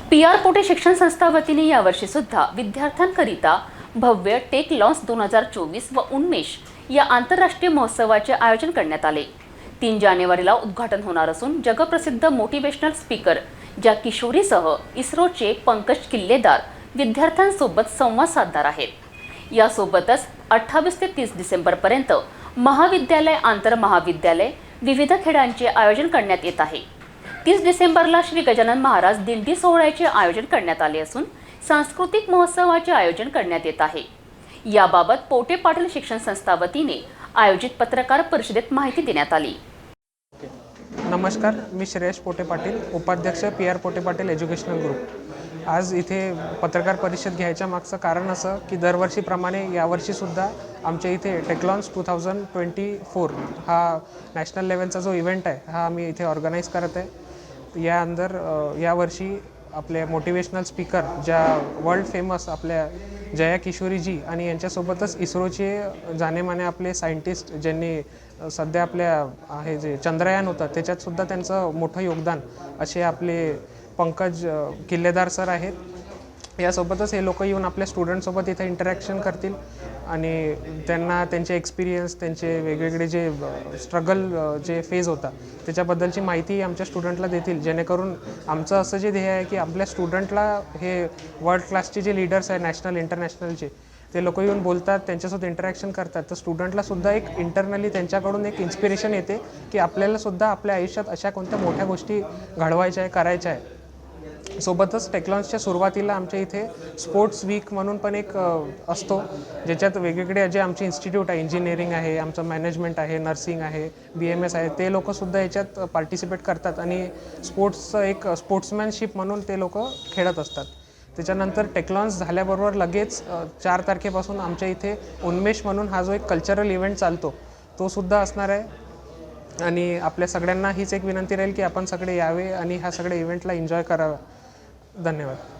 P R Pote शिक्षण संस्था वतीने यावर्षी सुद्धा विद्यार्थ्यांकरिता भव्य टेक लॉन्स दोन हजार चोवीस व उन्मेष या आंतरराष्ट्रीय महोत्सवाचे आयोजन करण्यात आले. तीन जानेवारीला उद्घाटन होणार असून जगप्रसिद्ध मोटिवेशनल स्पीकर ज्या किशोरीसह इस्रोचे पंकज किल्लेदार विद्यार्थ्यांसोबत संवाद साधणार आहेत. यासोबतच अठ्ठावीस ते तीस डिसेंबरपर्यंत महाविद्यालय आंतरमहाविद्यालय विविध खेळांचे आयोजन करण्यात येत आहे. तीस डिसेंबरला श्री गजानन महाराज दिंडी सोहळ्याचे आयोजन करण्यात आले असून सांस्कृतिक महोत्सवाचे आयोजन करण्यात येत आहे. याबाबत पोटे पाटील शिक्षण संस्था वतीने आयोजित पत्रकार परिषदेत माहिती देण्यात आली. नमस्कार मी श्रेयश पोटे पाटील उपाध्यक्ष P R Pote Patil educational group. आज इथे पत्रकार परिषद घ्यायच्या मागचं कारण असं की दरवर्षीप्रमाणे यावर्षीसुद्धा आमच्या इथे Techlons two thousand twenty four हा नॅशनल लेवलचा जो इव्हेंट आहे हा आम्ही इथे ऑर्गनाईज करत आहे. या अंदर यावर्षी आपले मोटिवेशनल स्पीकर ज्या वर्ल्ड फेमस आपल्या जया किशोरीजी आणि यांच्यासोबतच इस्रोचे जानेमाने आपले सायंटिस्ट ज्यांनी सध्या आपल्या हे जे चंद्रयान होतं त्याच्यातसुद्धा त्यांचं मोठं योगदान असे आपले पंकज किल्लेदार सर आहेत. यासोबतच हे लोक येऊन आपल्या स्टुडंटसोबत इथे इंटरॅक्शन करतील आणि त्यांना त्यांचे एक्सपिरियन्स त्यांचे वेगवेगळे जे स्ट्रगल जे फेज होता त्याच्याबद्दलची माहिती आमच्या स्टुडंटला देतील. जेणेकरून आमचं असं जे ध्येय आहे की आपल्या स्टुडंटला हे वर्ल्ड क्लासचे जे लीडर्स आहे नॅशनल इंटरनॅशनलचे ते लोक येऊन बोलतात त्यांच्यासोबत इंटरॅक्शन करतात. तर स्टुडंटलासुद्धा एक इंटरनली त्यांच्याकडून एक इन्स्पिरेशन येते की आपल्यालासुद्धा आपल्या आयुष्यात अशा कोणत्या मोठ्या गोष्टी घडवायच्या आहे करायच्या आहे. सोबतच टेक्लॉन्सच्या सुरुवातीला आमच्या इथे स्पोर्ट्स वीक म्हणून पण एक असतो ज्याच्यात वेगवेगळे जे आमचे इन्स्टिट्यूट आहे इंजिनिअरिंग आहे आमचं मॅनेजमेंट आहे नर्सिंग आहे बी एम एस आहे ते लोकंसुद्धा याच्यात पार्टिसिपेट करतात आणि स्पोर्ट्सचं एक स्पोर्ट्समॅनशिप म्हणून ते लोक खेळत असतात. त्याच्यानंतर टेक्लॉन्स झाल्याबरोबर लगेच चार तारखेपासून आमच्या इथे उन्मेष म्हणून हा जो एक कल्चरल इव्हेंट चालतो तो सुद्धा असणार आहे. आणि आपल्या सगळ्यांना हीच एक विनंती राहील की आपण सगळे यावे आणि ह्या सगळ्या इव्हेंटला एन्जॉय करावा. धन्यवाद.